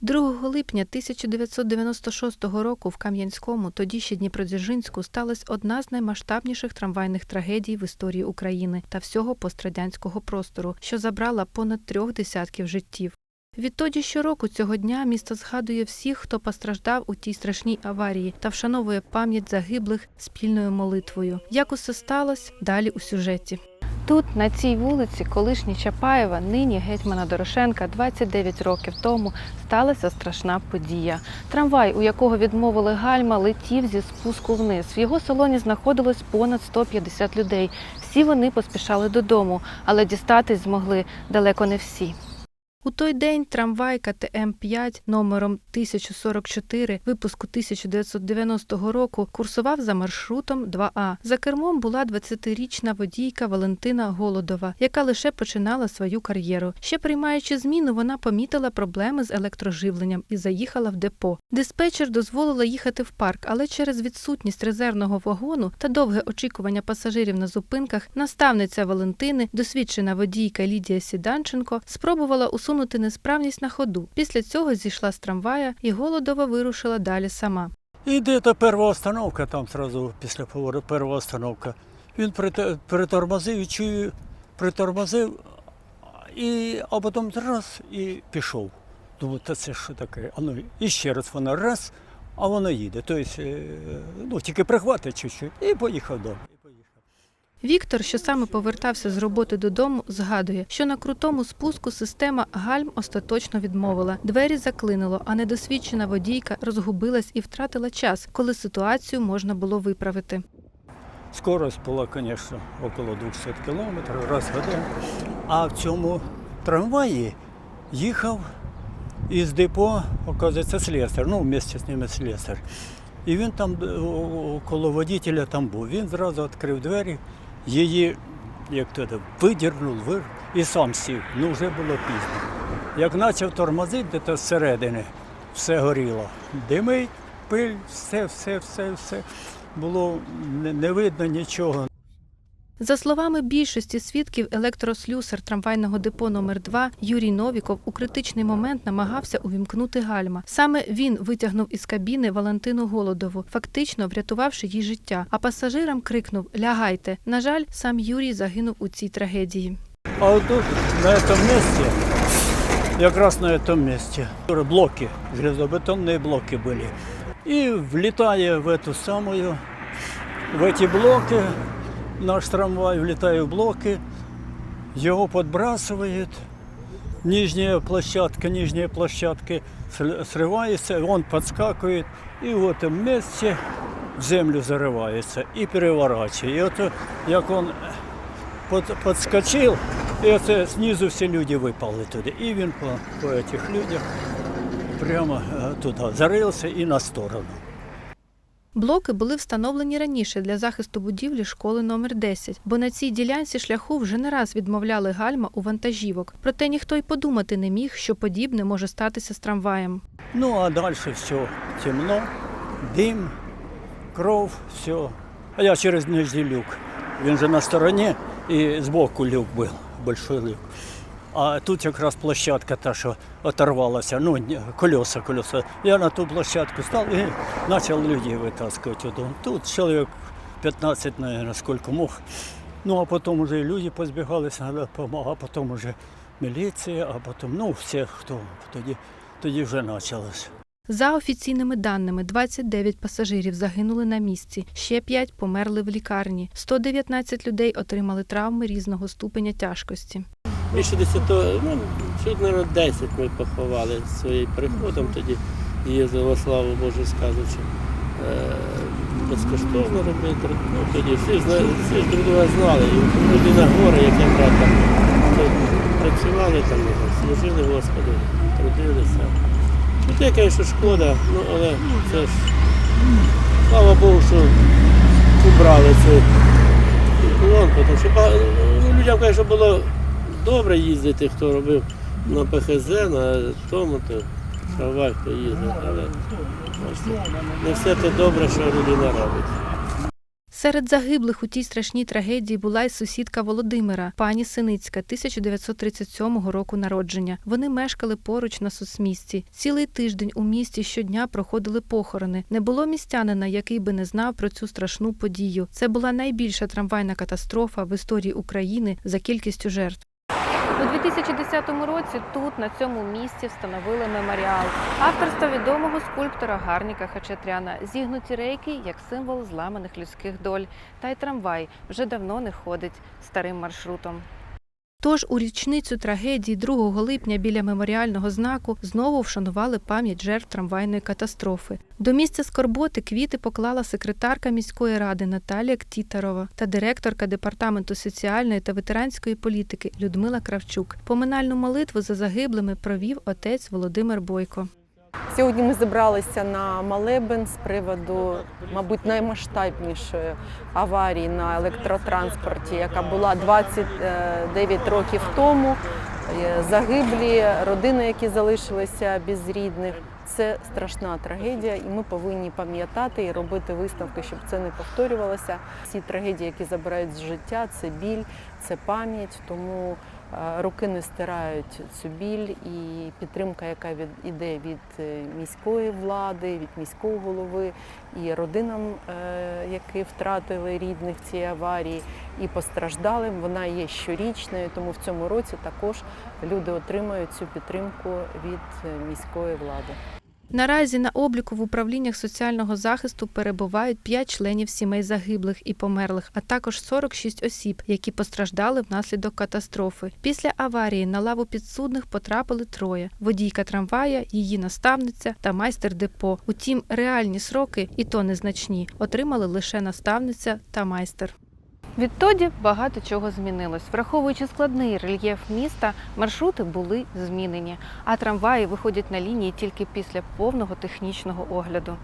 2 липня 1996 року в Кам'янському, тоді ще Дніпродзержинську, сталася одна з наймасштабніших трамвайних трагедій в історії України та всього пострадянського простору, що забрала понад трьох десятків життів. Відтоді щороку цього дня місто згадує всіх, хто постраждав у тій страшній аварії та вшановує пам'ять загиблих спільною молитвою. Як усе сталося, далі у сюжеті. Тут, на цій вулиці, колишні Чапаєва, нині гетьмана Дорошенка, 29 років тому сталася страшна подія. Трамвай, у якого відмовили гальма, летів зі спуску вниз. В його салоні знаходилось понад 150 людей. Всі вони поспішали додому, але дістатись змогли далеко не всі. У той день трамвай КТМ 5 номером 1044 випуску 1990 року курсував за маршрутом 2А. За кермом була 20-річна водійка Валентина Голодова, яка лише починала свою кар'єру. Ще приймаючи зміну, вона помітила проблеми з електроживленням і заїхала в депо. Диспетчер дозволила їхати в парк, але через відсутність резервного вагону та довге очікування пасажирів на зупинках наставниця Валентини, досвідчена водійка Лідія Сіданченко, спробувала усунути несправність на ходу. Після цього зійшла з трамвая і Голодова вирушила далі сама. І де-то перша остановка, там сразу після повороту перша остановка. Він притормозив, і чую, притормозив, і, а потім раз і пішов. Думаю, та це що таке? А ну, і ще раз воно раз, а воно їде. Тобто, е, ну, тільки прихватить чуть-чуть і поїхав далі. Віктор, що саме повертався з роботи додому, згадує, що на крутому спуску система гальм остаточно відмовила. Двері заклинило, а недосвідчена водійка розгубилась і втратила час, коли ситуацію можна було виправити. Скорость була, звісно, около 200 кілометрів раз в. А в цьому трамваї їхав із депо, оказується, слесар, ну, вместе з ними слесар. І він там е, о- водителя там був. Він зразу відкрив двері, її, як то видірнув, вир і сам сів. Ну, вже було пізно. Як почав тормозити, то зсередини все горіло. Димить, пиль, все, все, все, все. Було не видно нічого. За словами більшості свідків, електрослюсар трамвайного депо номер 2 Юрій Новіков у критичний момент намагався увімкнути гальма. Саме він витягнув із кабіни Валентину Голодову, фактично врятувавши їй життя. А пасажирам крикнув Лягайте. На жаль, сам Юрій загинув у цій трагедії. А вот тут, на этом месте, якраз на этом месте, блоки, железобетонные блоки были. И влетая в эту самую, в эти блоки, наш трамвай, влетая в блоки, его подбрасывает, нижняя площадка, нижняя площадка сл- срывается, он подскакивает, и в этом месте в землю зарывается и переворачивает. И это, як он под, подскочив, і це знизу всі люди випали туди. І він по, по цих людях прямо е, туди зарився і на сторону. Блоки були встановлені раніше для захисту будівлі школи номер 10, бо на цій ділянці шляху вже не раз відмовляли гальма у вантажівок. Проте ніхто й подумати не міг, що подібне може статися з трамваєм. Ну а далі все темно, дим, кров, все. А я через нижній люк. Він же на стороні і збоку люк був, большой люк. А тут якраз площадка та, що оторвалася, ну, ні, колеса, колеса. Я на ту площадку став і почав людей витаскувати. Тут. Чоловік 15, мабуть, скільки мог. Ну, а потім вже і люди позбігалися, а потім вже міліція, а потім, ну, всі, хто тоді, тоді вже почалося. За офіційними даними, 29 пасажирів загинули на місці, ще 5 померли в лікарні. 119 людей отримали травми різного ступеня тяжкості. Більше 10, ну, чуть, мабуть, 10 ми поховали своїм приходом, тоді їздило, славу Божу скажучи. Е, безкоштовно робити. Ну, тоді всі, всі ж друг друга знали. І людина гори, як я брат, там працювали там, служили Господу, трудилися. Те, звісно, шкода, ну, але це ж слава Богу, що убрали цю колонку, тому що ну, людям, звісно, було добре їздити, хто робив на ПХЗ, на тому, то трамвай, хто їздив, але не все те добре, що людина робить. Серед загиблих у тій страшній трагедії була й сусідка Володимира, пані Синицька, 1937 року народження. Вони мешкали поруч на сусмісті. Цілий тиждень у місті щодня проходили похорони. Не було містянина, який би не знав про цю страшну подію. Це була найбільша трамвайна катастрофа в історії України за кількістю жертв. У 2010 році тут, на цьому місці, встановили меморіал авторства відомого скульптора Гарніка Хачатряна. Зігнуті рейки як символ зламаних людських доль. Та й трамвай вже давно не ходить старим маршрутом. Тож у річницю трагедії 2 липня біля меморіального знаку знову вшанували пам'ять жертв трамвайної катастрофи. До місця скорботи квіти поклала секретарка міської ради Наталія Ктітарова та директорка департаменту соціальної та ветеранської політики Людмила Кравчук. Поминальну молитву за загиблими провів отець Володимир Бойко. Сьогодні ми зібралися на молебен з приводу, мабуть, наймасштабнішої аварії на електротранспорті, яка була 29 років тому. Е, Загиблі родини, які залишилися без рідних. Це страшна трагедія, і ми повинні пам'ятати і робити висновки, щоб це не повторювалося. Всі трагедії, які забирають з життя, це біль, це пам'ять. Тому руки не стирають цю біль і підтримка, яка від іде від е, міської влади, від міського голови і родинам, е, які втратили рідних в цій аварії, і постраждалим, вона є щорічною. Тому в цьому році також люди отримають цю підтримку від е, міської влади. Наразі на обліку в управліннях соціального захисту перебувають 5 членів сімей загиблих і померлих, а також 46 осіб, які постраждали внаслідок катастрофи. Після аварії на лаву підсудних потрапили троє: водійка трамвая, її наставниця та майстер депо. Утім, реальні сроки, і то незначні, отримали лише наставниця та майстер. Відтоді багато чого змінилось. Враховуючи складний рельєф міста, маршрути були змінені, а трамваї виходять на лінії тільки після повного технічного огляду.